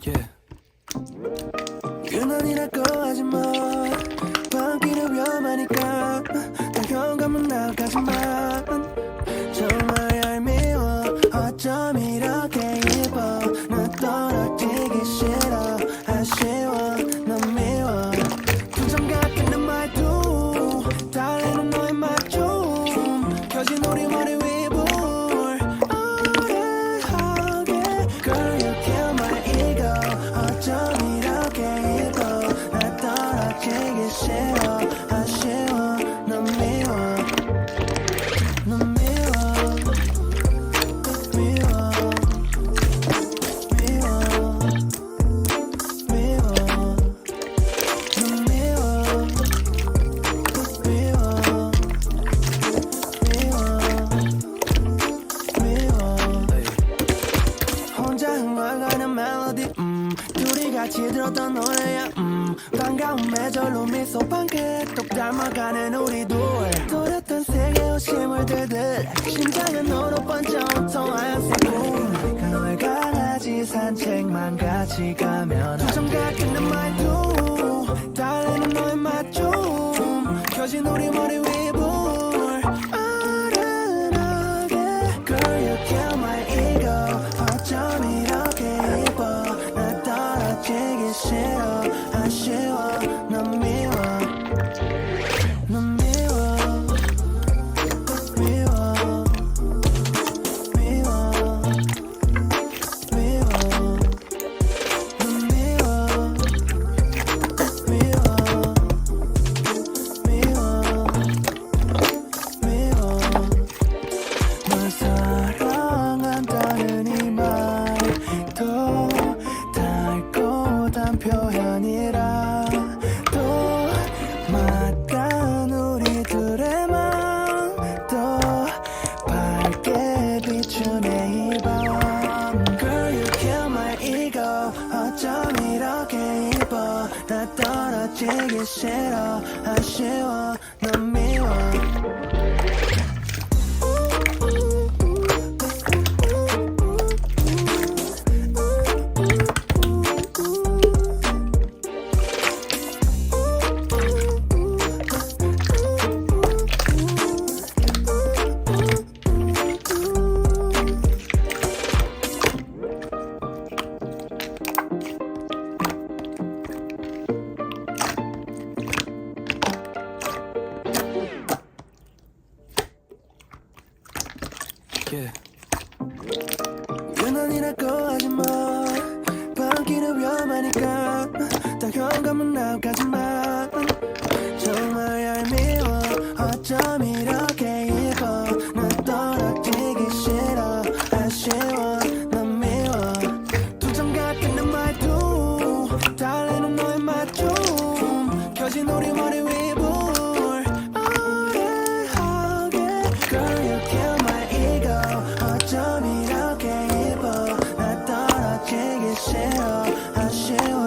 Yeah. 유난이라고 하지 마 같이 들었던 노래야. 음 반가운 매절로 미소 반게 똑 닮아가는 우리 둘 또렷한 세계 웃음을 들듯 심장은 너로 번져 온통 하얀색 꿈 너의 강아지 산책만 같이 가면 같은 내 말투 달래는 너의 맞춤 켜진 우리 머리 표현이라 또 맞간 우리들의 마음도 밝게 비추네 이밤. Girl you kill my ego. 어쩜 이렇게 이뻐. 나 떨어지기 싫어. 아쉬워. 넌 미워 유난이라고 하지마. 바뀌는 위험하니까. 다 현감은 나가지만. 정말 얄미워. 이 I share